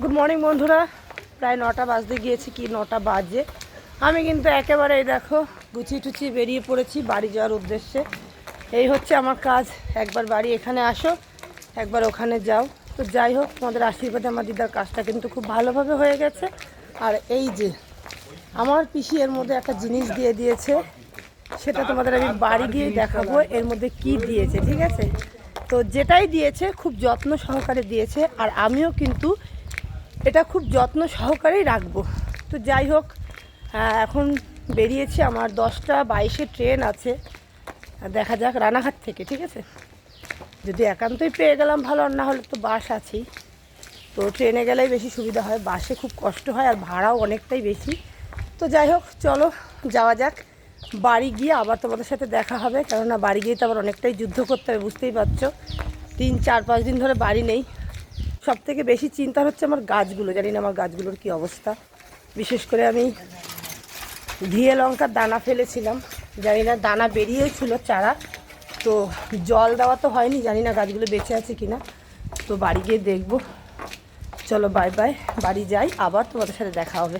Good morning বন্ধুরা। প্রায় নটা বাজতে গিয়েছি, কি নটা বাজে? আমি কিন্তু একেবারে এই দেখো, গুছিয়ে টুচিয়ে বেরিয়ে পড়েছি বাড়ি যাওয়ার উদ্দেশ্যে। এই হচ্ছে আমার কাজ। একবার বাড়ি এখানে আসো, একবার ওখানে যাও। তো যাই হোক, তোমাদের আশীর্বাদে আমার দিদার কাজটা কিন্তু খুব ভালোভাবে হয়ে গেছে। আর এই যে, আমার পিসি এর মধ্যে একটা জিনিস দিয়ে দিয়েছে, সেটা তোমাদের আমি বাড়ি গিয়ে দেখাবো, এর মধ্যে কি দিয়েছে, ঠিক আছে? তো যেটাই দিয়েছে, খুব যত্ন সহকারে দিয়েছে, আর আমিও কিন্তু এটা খুব যত্ন সহকারেই রাখব। তো যাই হোক এখন বেরিয়েছি, আমার দশটা বাইশে ট্রেন আছে। দেখা যাক রানাঘাট থেকে, ঠিক আছে? যদি একান্তই পেয়ে গেলাম ভালো, আর না হলে তো বাস আছেই। তো ট্রেনে গেলেই বেশি সুবিধা হয়, বাসে খুব কষ্ট হয়, আর ভাড়াও অনেকটাই বেশি। তো যাই হোক, চলো, যাওয়া যাক। বাড়ি গিয়ে আবার তোমাদের সাথে দেখা হবে, কেননা বাড়ি গিয়ে তো আবার অনেকটাই যুদ্ধ করতে হবে, বুঝতেই পারছ। তিন, চার, পাঁচ দিন ধরে বাড়ি নেই। সব থেকে বেশি চিন্তার হচ্ছে আমার গাছগুলো। জানি না আমার গাছগুলোর কি অবস্থা। বিশেষ করে আমি ঘিয়ে লঙ্কার দানা ফেলেছিলাম। জানি না, দানা বেরিয়েছিল চারা। তো জল দেওয়া তো হয়নি, জানি না গাছগুলো বেঁচে আছে কি না তো বাড়ি গিয়ে দেখব। চলো বাই বাই বাড়ি যাই, আবার তোমাদের সাথে দেখা হবে।